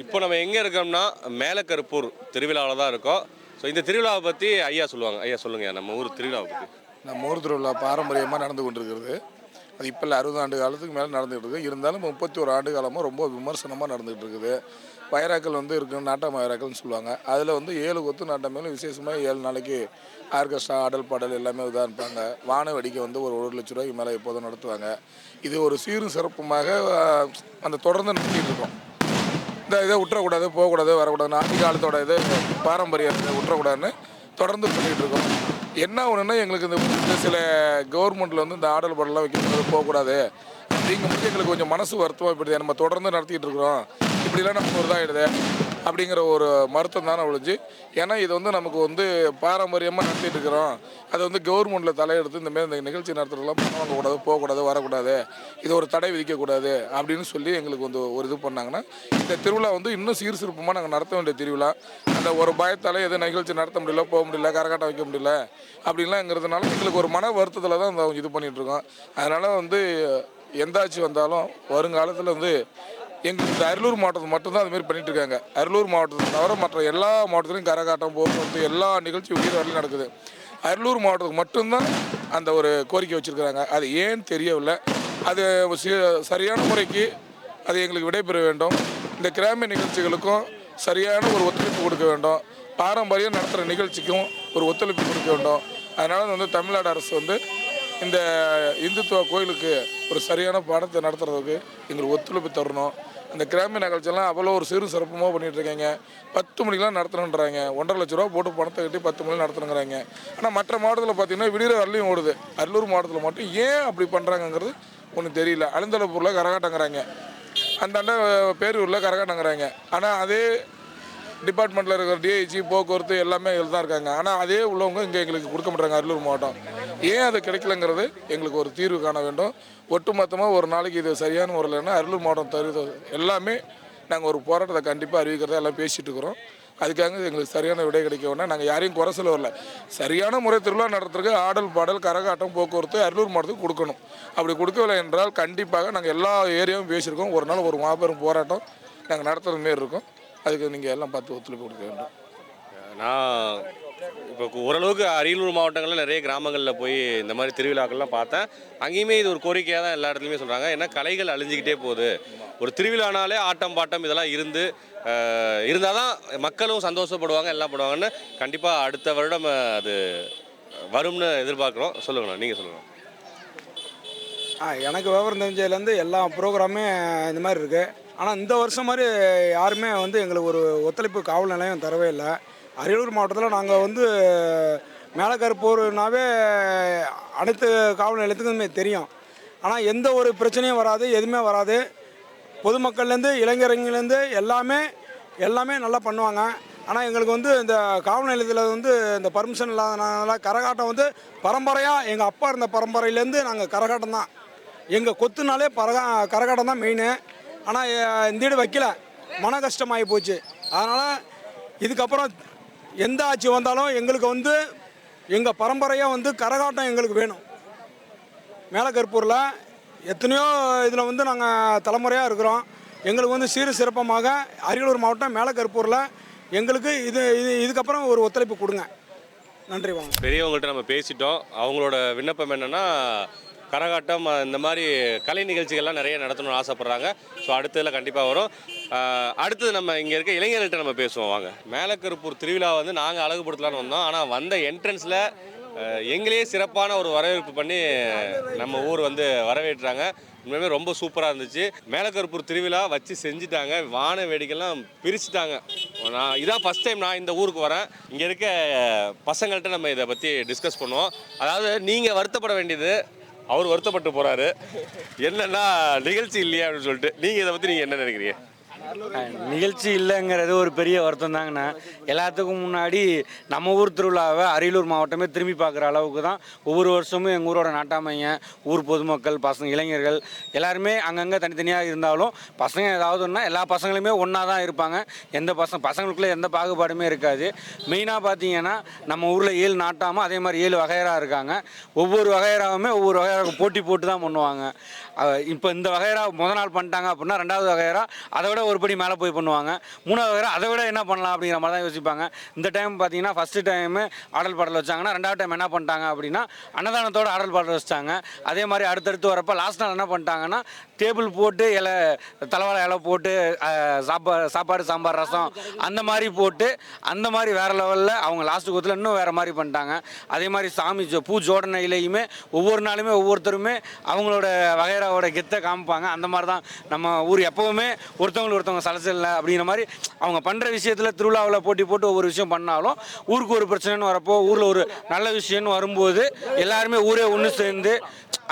இப்போ நம்ம எங்கே இருக்கோம்னா மேலக்கருப்பூர் திருவிழாவில் தான் இருக்கோம். ஸோ இந்த திருவிழாவை பற்றி ஐயா சொல்லுவாங்க. ஐயா சொல்லுங்க நம்ம ஊர் திருவிழாவை பற்றி நம்ம ஊர் திருவிழா பாரம்பரியமாக நடந்து கொண்டிருக்கிறது. அது இப்போ இல்லை அறுபது ஆண்டு காலத்துக்கு மேலே நடந்துகிட்டு இருக்குது இருந்தாலும் முப்பத்தி ஒரு ஆண்டு காலமாக ரொம்ப விமர்சனமாக நடந்துகிட்டு இருக்குது. வயராக்கள் வந்து இருக்கு நாட்டாம வயராக்கள்னு சொல்லுவாங்க. அதில் வந்து ஏழு கொத்து நாட்டம் மேலும் விசேஷமாக ஏழு நாளைக்கு ஆர்கெஸ்ட்ரா ஆடல் பாடல் எல்லாமே இதாக இருப்பாங்க வான வெடிக்கை வந்து ஒரு ஒரு லட்ச ரூபாய்க்கு மேலே எப்போதும் நடத்துவாங்க. இது ஒரு சீரும் சிறப்புமாக அந்த தொடர்ந்து நடத்திட்டு இருக்கோம். இந்த இதை விட்டுறக்கூடாது போகக்கூடாது வரக்கூடாது ஆதி காலத்தோட இது பாரம்பரியத்தை விட்டுறக்கூடாதுன்னு தொடர்ந்து பண்ணிகிட்டு இருக்கோம். என்ன ஒன்றுன்னா எங்களுக்கு இந்த சில கவர்மெண்ட்டில் வந்து இந்த ஆடல் பாடலாம் வைக்கிறது போகக்கூடாது அப்படிங்கும்போது எங்களுக்கு கொஞ்சம் மனசு வருத்தமாக இப்படி நம்ம தொடர்ந்து நடத்திட்டு இருக்கிறோம். இப்படிலாம் நமக்கு ஒரு இதாகிடுது அப்படிங்கிற ஒரு மருத்துவம் தானே ஒழிஞ்சு? ஏன்னா இது வந்து நமக்கு வந்து பாரம்பரியமாக நடத்திட்டு இருக்கிறோம். அதை வந்து கவர்மெண்ட்டில் தலையெடுத்து இந்த மாதிரி இந்த நிகழ்ச்சி நடத்துறதுலாம் பணம் வாங்கக்கூடாது போகக்கூடாது வரக்கூடாது. இது ஒரு தடை விதிக்கக்கூடாது அப்படின்னு சொல்லி எங்களுக்கு வந்து ஒரு இது பண்ணாங்கன்னா இந்த திருவிழா வந்து இன்னும் சீர் சிறப்புமாக நாங்கள் நடத்த வேண்டிய திருவிழா. அந்த ஒரு பயத்தால் எதுவும் நிகழ்ச்சி நடத்த முடியல போக முடியல கரகாட்டம் வைக்க முடியல அப்படின்லாம்ங்கிறதுனால எங்களுக்கு ஒரு மன வருத்தத்தில் தான் இந்த இது பண்ணிகிட்ருக்கோம் அதனால் வந்து எந்தாச்சு வந்தாலும் வருங்காலத்தில் வந்து எங்களுக்கு இந்த அரியலூர் மாவட்டத்தில் மட்டும்தான் அது மாதிரி பண்ணிட்டு இருக்காங்க அரியலூர் மாவட்டத்தை தவிர மற்ற எல்லா மாவட்டத்திலையும் கரகாட்டம் போக்குவரத்து எல்லா நிகழ்ச்சியும் உயிர் வரலையும் நடக்குது. அரியலூர் மாவட்டத்துக்கு மட்டும்தான் அந்த ஒரு கோரிக்கை வச்சுருக்கிறாங்க. அது ஏன்னு தெரியவில்லை? அது சரியான முறைக்கு அது எங்களுக்கு விடைபெற வேண்டும். இந்த கிராமிய நிகழ்ச்சிகளுக்கும் சரியான ஒரு ஒத்துழைப்பு கொடுக்க வேண்டும். பாரம்பரியம் நடத்துகிற நிகழ்ச்சிக்கும் ஒரு ஒத்துழைப்பு கொடுக்க வேண்டும். அதனால் வந்து தமிழ்நாடு அரசு வந்து இந்த இந்துத்துவ கோயிலுக்கு ஒரு சரியான பாடத்தை நடத்துறதுக்கு எங்களுக்கு ஒத்துழைப்பு தரணும். இந்த கிராமிய நிகழ்ச்சியெல்லாம் அவ்வளோ ஒரு சிறு சிறப்புமாக பண்ணிகிட்ருக்காங்க பத்து மணிக்கெலாம் நடத்தணுன்றாங்க. ஒன்றரை லட்ச ரூபா போட்டு பணத்தை கட்டி பத்து மணி நடத்தணுங்கிறாங்க. ஆனால் மற்ற மாவட்டத்தில் பார்த்திங்கன்னா விடிகிற வரலையும் ஓடுது. அரியலூர் மாவட்டத்தில் மட்டும் ஏன் அப்படி பண்ணுறாங்கங்கிறது ஒன்றும் தெரியல. அழுந்தளப்பூரில் கரகாட்டங்கிறாங்க. அந்தாண்ட பேரூரில் கரகாட்டங்கிறாங்க. ஆனால் அதே டிபார்ட்மெண்ட்டில் இருக்கிற டிஐஜி போக்குவரத்து எல்லாமே இதில் தான் இருக்காங்க. ஆனால் அதே உள்ளவங்க இங்கே எங்களுக்கு கொடுக்க மாட்டாங்க அரியலூர் மாவட்டம். ஏன் அது கிடைக்கலங்கிறது எங்களுக்கு ஒரு தீர்வு காண வேண்டும். ஒட்டுமொத்தமாக ஒரு நாளைக்கு இது சரியான முறையில்னா அரியலூர் மாவட்டம் தருது எல்லாமே நாங்கள் ஒரு போராட்டத்தை கண்டிப்பாக அறிவிக்கிறதா எல்லாம் பேசிகிட்டு இருக்கிறோம். அதுக்காக எங்களுக்கு சரியான விடை கிடைக்க வேண்டாம். நாங்கள் யாரையும் குறை சொல்ல வரல. சரியான முறை திருவிழா நடத்துறதுக்கு ஆடல் பாடல் கரகாட்டம் போக்குவரத்து அரியலூர் மாவட்டத்துக்கு கொடுக்கணும். அப்படி கொடுக்கவில்லை என்றால் கண்டிப்பாக நாங்கள் எல்லா ஏரியாவும் பேசியிருக்கோம். ஒரு நாள் ஒரு மாபெரும் போராட்டம் நாங்கள் நடத்துகிற மாரி இருக்கோம். அதுக்கு நீங்கள் எல்லாம் பார்த்து ஒத்துழைப்பு கொடுக்க வேண்டும். நான் இப்போ ஓரளவுக்கு அரியலூர் மாவட்டங்களில் நிறைய கிராமங்களில் போய் இந்த மாதிரி திருவிழாக்கள்லாம் பார்த்தேன். அங்கேயுமே இது ஒரு கோரிக்கையாக தான் எல்லா இடத்துலையுமே சொல்கிறாங்க ஏன்னா கலைகள் அழிஞ்சிக்கிட்டே போகுது. ஒரு திருவிழானாலே ஆட்டம் பாட்டம் இதெல்லாம் இருந்து இருந்தால் தான் மக்களும் சந்தோஷப்படுவாங்க எல்லாம் பண்ணுவாங்கன்னு கண்டிப்பாக அடுத்த வருடம் அது வரும்னு எதிர்பார்க்குறோம். சொல்லுங்கண்ணா நீங்கள் சொல்லுங்கள் ஆ எனக்கு விவரம் தெரிஞ்சதுலேருந்து எல்லா ப்ரோக்ராமே இந்த மாதிரி இருக்குது ஆனால் இந்த வருஷம் மாதிரி யாருமே வந்து எங்களுக்கு ஒரு ஒத்துழைப்பு காவல் நிலையம் தரவே இல்லை. அரியலூர் மாவட்டத்தில் நாங்கள் வந்து மேலக்கருப்பூர்னாவே அனைத்து காவல் நிலையத்துக்குமே தெரியும். ஆனால் எந்த ஒரு பிரச்சனையும் வராது எதுவுமே வராது. பொதுமக்கள்லேருந்து இளைஞர்கள்லேருந்து எல்லாமே எல்லாமே நல்லா பண்ணுவாங்க. ஆனால் எங்களுக்கு வந்து இந்த காவல் நிலையத்தில் வந்து இந்த பர்மிஷன் இல்லாதனால கரகாட்டம் வந்து பரம்பரையாக எங்கள் அப்பா இருந்த பரம்பரையிலேருந்து நாங்கள் கரகாட்டம் தான். எங்கள் கொத்துனாலே பரகா கரகாட்டம் தான் மெயின் ஆனால் இந்த வீடு வைக்கல. மன கஷ்டமாகி போச்சு. அதனால் இதுக்கப்புறம் எந்த ஆட்சி வந்தாலும் எங்களுக்கு வந்து எங்கள் பரம்பரையாக வந்து கரகாட்டம் எங்களுக்கு வேணும். மேலக்கருப்பூரில் எத்தனையோ இதில் வந்து நாங்கள் தலைமுறையாக இருக்கிறோம். எங்களுக்கு வந்து சீர சிறப்பமாக அரியலூர் மாவட்டம் மேலக்கருப்பூரில் எங்களுக்கு இது இது இதுக்கப்புறம் ஒரு ஒத்துழைப்பு கொடுங்க. நன்றி வாங்க பெரியவங்கள்ட்ட நம்ம பேசிட்டோம். அவங்களோட விண்ணப்பம் என்னன்னா கரகாட்டம் இந்த மாதிரி கலை நிகழ்ச்சிகள்லாம் நிறைய நடத்தணும்னு ஆசைப்பட்றாங்க. ஸோ அடுத்ததில் கண்டிப்பாக வரும். அடுத்தது நம்ம இங்கே இருக்க இளைஞர்கள்ட்ட நம்ம பேசுவோம். வாங்க. மேலக்கருப்பூர் திருவிழா வந்து நாங்கள் அழகுபடுத்தலான்னு வந்தோம். ஆனால் வந்த என்ட்ரன்ஸில் எங்களையே சிறப்பான ஒரு வரவேற்பு பண்ணி நம்ம ஊர் வந்து வரவேற்றாங்க. உண்மையுமே ரொம்ப சூப்பராக இருந்துச்சு. மேலக்கருப்பூர் திருவிழா வச்சு செஞ்சுட்டாங்க. வான வேடிக்கைலாம் பிரிச்சுட்டாங்க. நான் இதான் ஃபஸ்ட் டைம் நான் இந்த ஊருக்கு வரேன். இங்கே இருக்க பசங்கள்கிட்ட நம்ம இதை பற்றி டிஸ்கஸ் பண்ணுவோம். அதாவது நீங்கள் வருத்தப்பட வேண்டியது அவர் வருத்தப்பட்டு போகிறாரு என்னன்னா நிகழ்ச்சி இல்லையா அப்படின்னு சொல்லிட்டு நீங்கள் இதை பற்றி நீங்கள் என்ன நினைக்கிறீங்க? நிகழ்ச்சி இல்லைங்கிறது ஒரு பெரிய வருத்தம் தாங்கண்ணா. எல்லாத்துக்கும் முன்னாடி நம்ம ஊர் திருவிழாவை அரியலூர் மாவட்டமே திரும்பி பார்க்குற அளவுக்கு தான் ஒவ்வொரு வருஷமும் எங்கள் ஊரோட நாட்டாமைங்க ஊர் பொதுமக்கள் பசங்க இளைஞர்கள் எல்லாருமே அங்கங்கே தனித்தனியாக இருந்தாலும் பசங்க ஏதாவதுன்னா எல்லா பசங்களுமே ஒன்றா தான் இருப்பாங்க. எந்த பசங்க பசங்களுக்குள்ளே எந்த பாகுபாடுமே இருக்காது. மெயினாக பார்த்தீங்கன்னா நம்ம ஊரில் ஏழு நாட்டாமல் அதே மாதிரி ஏழு வகையராக இருக்காங்க. ஒவ்வொரு வகையராவுமே ஒவ்வொரு வகையராக போட்டி போட்டு தான் பண்ணுவாங்க. இப்போ இந்த வகைரா முத நாள் பண்ணிட்டாங்க அப்படின்னா ரெண்டாவது வகைரா அதை விட ஒரு படி மேலே போய் பண்ணுவாங்க. மூணாவது வகைரா அதை விட என்ன பண்ணலாம் அப்படிங்கிற மாதிரி தான் யோசிப்பாங்க. இந்த டைம் பார்த்தீங்கன்னா ஃபஸ்ட்டு டைமு ஆடல் பாடல் வச்சாங்கன்னா ரெண்டாவது டைம் என்ன பண்ணிட்டாங்க அப்படின்னா அன்னதானத்தோட ஆடல் பாடல் வச்சாங்க அதே மாதிரி அடுத்தடுத்து வரப்போ லாஸ்ட் நாள் என்ன பண்ணிட்டாங்கன்னா டேபிள் போட்டு இலை தலைவாழை இலை போட்டு சாப்பாடு சாப்பாடு சாம்பார் ரசம் அந்த மாதிரி போட்டு அந்த மாதிரி வேறு லெவலில் அவங்க லாஸ்ட் கூத்தில் இன்னும் வேறு மாதிரி பண்ணிட்டாங்க. அதே மாதிரி சாமி ஜோ- பூ ஜோடனையிலையுமே ஒவ்வொரு நாளுமே ஒவ்வொருத்தருமே அவங்களோட வகைராவோட கெத்தை காமிப்பாங்க. அந்த மாதிரி தான் நம்ம ஊர் எப்போவுமே ஒருத்தவங்களுக்கு ஒருத்தவங்க சலசல அப்படிங்கிற மாதிரி அவங்க பண்ணுற விஷயத்தில் திருவிழாவில் போட்டி போட்டு ஒவ்வொரு விஷயம் பண்ணாலும் ஊருக்கு ஒரு பிரச்சனைன்னு வரப்போ ஊரில் ஒரு நல்ல விஷயம்னு வரும்போது எல்லாருமே ஊரே ஒன்று சேர்ந்து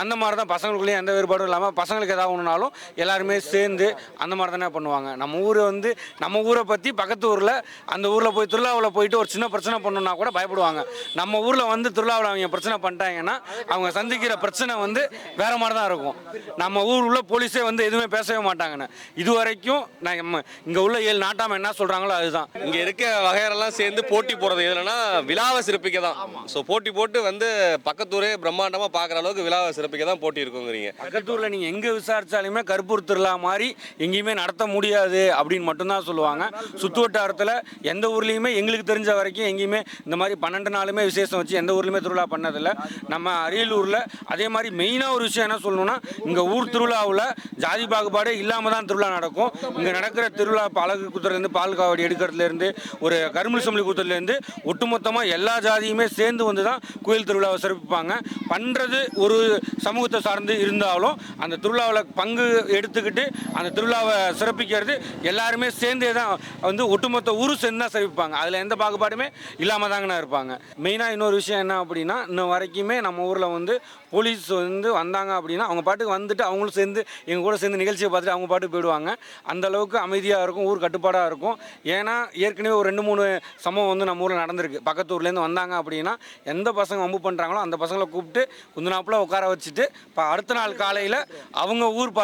அந்த மாதிரி தான் பசங்களுக்குள்ளேயும் எந்த வேறுபாடும் இல்லாமல் பசங்களுக்கு ஏதாவது ஒன்றுனாலும் எல்லாருமே சேர்ந்து அந்த மாதிரி தானே பண்ணுவாங்க. நம்ம ஊரை வந்து நம்ம ஊரை பற்றி பக்கத்து ஊரில் அந்த ஊரில் போய் திருவிழாவில் போயிட்டு ஒரு சின்ன பிரச்சனை பண்ணணும்னா கூட பயப்படுவாங்க. நம்ம ஊரில் வந்து திருவிழாவில் அவங்க பிரச்சனை பண்ணிட்டாங்கன்னா அவங்க சந்திக்கிற பிரச்சனை வந்து வேறு மாதிரி தான் இருக்கும். நம்ம ஊர் உள்ள போலீஸே வந்து எதுவுமே பேசவே மாட்டாங்கன்னு. இது வரைக்கும் நான் நம்ம இங்கே உள்ள ஏழு நாட்டாம என்ன சொல்கிறாங்களோ அதுதான். இங்கே இருக்க வகையெல்லாம் சேர்ந்து போட்டி போடுறது எதுலன்னா விழாவை சிறப்பிக்க தான் ஸோ போட்டி போட்டு வந்து பக்கத்தூரே பிரம்மாண்டமாக பார்க்குற அளவுக்கு விழாவை சிறப்பிக்க தான் போட்டி இருக்குங்கிறீங்க. பக்கத்தூரில் நீங்கள் எங்கே விசாரித்தாலுமே கருப்பூர் திருவிழா மாதிரி எங்கேயுமே நடத்த முடியாது அப்படின்னு மட்டும்தான் சொல்லுவாங்க. சுற்று வட்டாரத்தில் எந்த ஊர்லேயுமே எங்களுக்கு தெரிஞ்ச வரைக்கும் எங்கேயுமே இந்த மாதிரி பன்னெண்டு நாளுமே விசேஷம் வச்சு எந்த ஊர்லேயுமே திருவிழா பண்ணதில்லை. நம்ம அரியலூரில் அதே மாதிரி மெயினாக ஒரு விஷயம் என்ன சொல்லணும்னா இங்கே ஊர் திருவிழாவில் ஜாதி பாகுபாடே இல்லாமல் தான் திருவிழா நடக்கும். இங்கே நடக்கிற திருவிழா பழகு அழகு குத்துறதுலேருந்து பால் காவடி எடுக்கிறதுலேருந்து ஒரு கரும்பு சம்பளி குத்துறதுலேருந்து ஒட்டுமொத்தமாக எல்லா ஜாதியுமே சேர்ந்து வந்து தான் கோயில் திருவிழாவை சிறப்பிப்பாங்க. பண்ணுறது ஒரு சமூகத்தை சார்ந்து இருந்தாலும் அந்த திருவிழாவில் பங்கு எடுத்துக்கிட்டு அந்த திருவிழாவை சிறப்பிக்கிறது எல்லாருமே சேர்ந்தே தான் வந்து ஒட்டுமொத்த ஊரு சேர்ந்து தான் சிறப்பிப்பாங்க. அதில் எந்த பாகுபாடுமே இல்லாமல் தாங்கண்ணா இருப்பாங்க. மெயினாக இன்னொரு விஷயம் என்ன அப்படின்னா இன்னும் வரைக்குமே நம்ம ஊரில் வந்து போலீஸ் வந்து வந்தாங்க அப்படின்னா அவங்க பாட்டுக்கு வந்துட்டு அவங்களும் சேர்ந்து எங்கள் கூட சேர்ந்து நிகழ்ச்சியை பார்த்துட்டு அவங்க பாட்டுக்கு போயிடுவாங்க. அந்த அளவுக்கு அமைதியாக இருக்கும் ஊர் கட்டுப்பாடாக இருக்கும். ஏன்னா ஏற்கனவே ஒரு ரெண்டு மூணு சம்பவம் வந்து நம்ம ஊரில் நடந்திருக்கு. பக்கத்து ஊர்லேருந்து வந்தாங்க அப்படின்னா எந்த பசங்க வம்பு பண்ணுறாங்களோ அந்த பசங்களை கூப்பிட்டு குந்தினாப்புல உட்கார வச்சுட்டு இப்போ அடுத்த நாள் காலையில் அவங்க ஊர் ப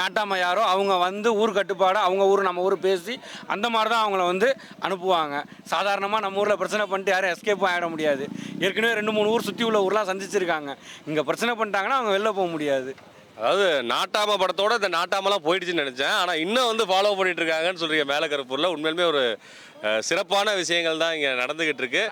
நாட்டாம யாரோ அவங்க வந்து ஊர் கட்டுப்பாடு அவங்க ஊர் நம்ம ஊர் பேசி அந்த மாதிரி தான் அவங்கள வந்து அனுப்புவாங்க. சாதாரணமாக நம்ம ஊரில் பிரச்சனை பண்ணிட்டு யாரும் எஸ்கேப்பும் ஆகிட முடியாது. ஏற்கனவே ரெண்டு மூணு ஊர் சுற்றி உள்ள ஊர்லாம் சந்திச்சிருக்காங்க. இங்கே பிரச்சனை பண்ணிட்டாங்கன்னா அவங்க வெளில போக முடியாது. அதாவது நாட்டாம படத்தோட இந்த நாட்டாமலாம் போயிடுச்சுன்னு நினச்சேன். ஆனால் இன்னும் வந்து ஃபாலோ பண்ணிட்டு இருக்காங்கன்னு சொல்றீங்க கருப்பூரில் உண்மையிலுமே ஒரு சிறப்பான விஷயங்கள் தான் இங்கே நடந்துகிட்டு இருக்கு.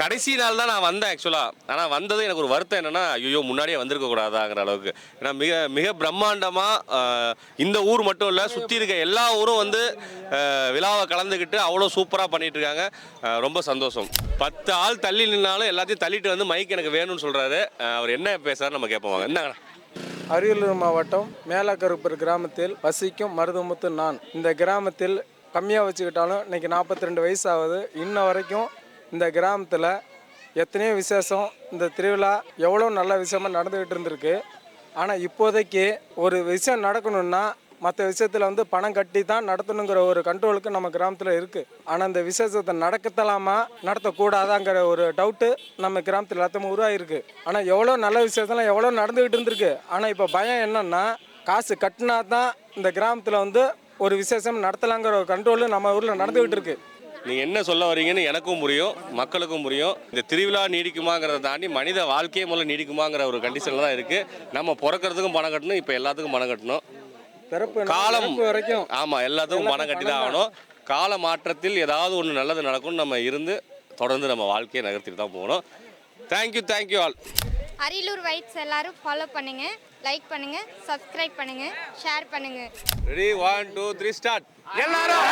கடைசி நாள் தான் நான் வந்தேன் ஆக்சுவலாக ஆனால் வந்தது எனக்கு ஒரு வருத்தம் என்னென்னா ஐயோ முன்னாடியே வந்திருக்க கூடாதாங்கிற அளவுக்கு. ஏன்னா மிக மிக பிரம்மாண்டமாக இந்த ஊர் மட்டும் இல்லை சுற்றி இருக்க எல்லா ஊரும் வந்து விழாவை கலந்துக்கிட்டு அவ்வளோ சூப்பராக பண்ணிட்டு இருக்காங்க. ரொம்ப சந்தோஷம். பத்து ஆள் தள்ளி நின்னாலும் எல்லாத்தையும் தள்ளிட்டு வந்து மைக் எனக்கு வேணும்னு சொல்கிறாரு அவர் என்ன பேசுறாரு நம்ம கேட்போம் வாங்க. என்னங்கண்ணா அரியலூர் மாவட்டம் மேலக்கருப்பர் கிராமத்தில் வசிக்கும் மருதமுத்து நான். இந்த கிராமத்தில் கம்மியாக வச்சுக்கிட்டாலும் இன்னைக்கு நாற்பத்தி ரெண்டு வயசு ஆகுது இன்ன வரைக்கும் இந்த கிராமத்தில் எத்தனையோ விசேஷம் இந்த திருவிழா எவ்வளோ நல்ல விஷயமாக நடந்துக்கிட்டு இருந்திருக்கு. ஆனால் இப்போதைக்கு ஒரு விஷயம் நடக்கணும்னா மற்ற விஷயத்தில் வந்து பணம் கட்டி தான் நடத்தணுங்கிற ஒரு கண்ட்ரோலுக்கு நம்ம கிராமத்தில் இருக்குது ஆனால் இந்த விசேஷத்தை நடக்கத்தலாமா நடத்தக்கூடாதாங்கிற ஒரு டவுட்டு நம்ம கிராமத்தில் எல்லாத்தையும் உருவாகிருக்கு ஆனால் எவ்வளோ நல்ல விசேஷம்லாம் எவ்வளோ நடந்துக்கிட்டு இருந்திருக்கு. ஆனால் இப்போ பயம் என்னன்னா காசு கட்டினா தான் இந்த கிராமத்தில் வந்து ஒரு விசேஷம் நடத்தலாங்கிற ஒரு கண்ட்ரோலு நம்ம ஊரில் நடந்துக்கிட்டு இருக்கு. நீங்கள் என்ன சொல்ல வரீங்கன்னு எனக்கும் புரியும் மக்களுக்கும் புரியும். இந்த திருவிழா நீடிக்குமாங்கிறத தாண்டி மனித வாழ்க்கையே முதல்ல நீடிக்குமாங்கிற ஒரு கண்டிஷனில் தான் இருக்குது நம்ம பிறக்கிறதுக்கும் பணம் கட்டணும் இப்போ எல்லாத்துக்கும் பணம் கட்டணும். பிறப்பு காலம் வரைக்கும். ஆமா எல்லாத்துக்கும் பணம் கட்டி தான் ஆகணும். கால மாற்றத்தில் ஏதாவது ஒன்று நல்லது நடக்கும்னு நம்ம இருந்து தொடர்ந்து நம்ம வாழ்க்கையை நகர்த்திட்டு தான் போகணும். Thank you thank you all Ariyalur whites எல்லாரும் ஃபாலோ பண்ணுங்க லைக் பண்ணுங்க சப்ஸ்கிரைப் பண்ணுங்க ஷேர் பண்ணுங்க. Ready one two three start எல்லாரும்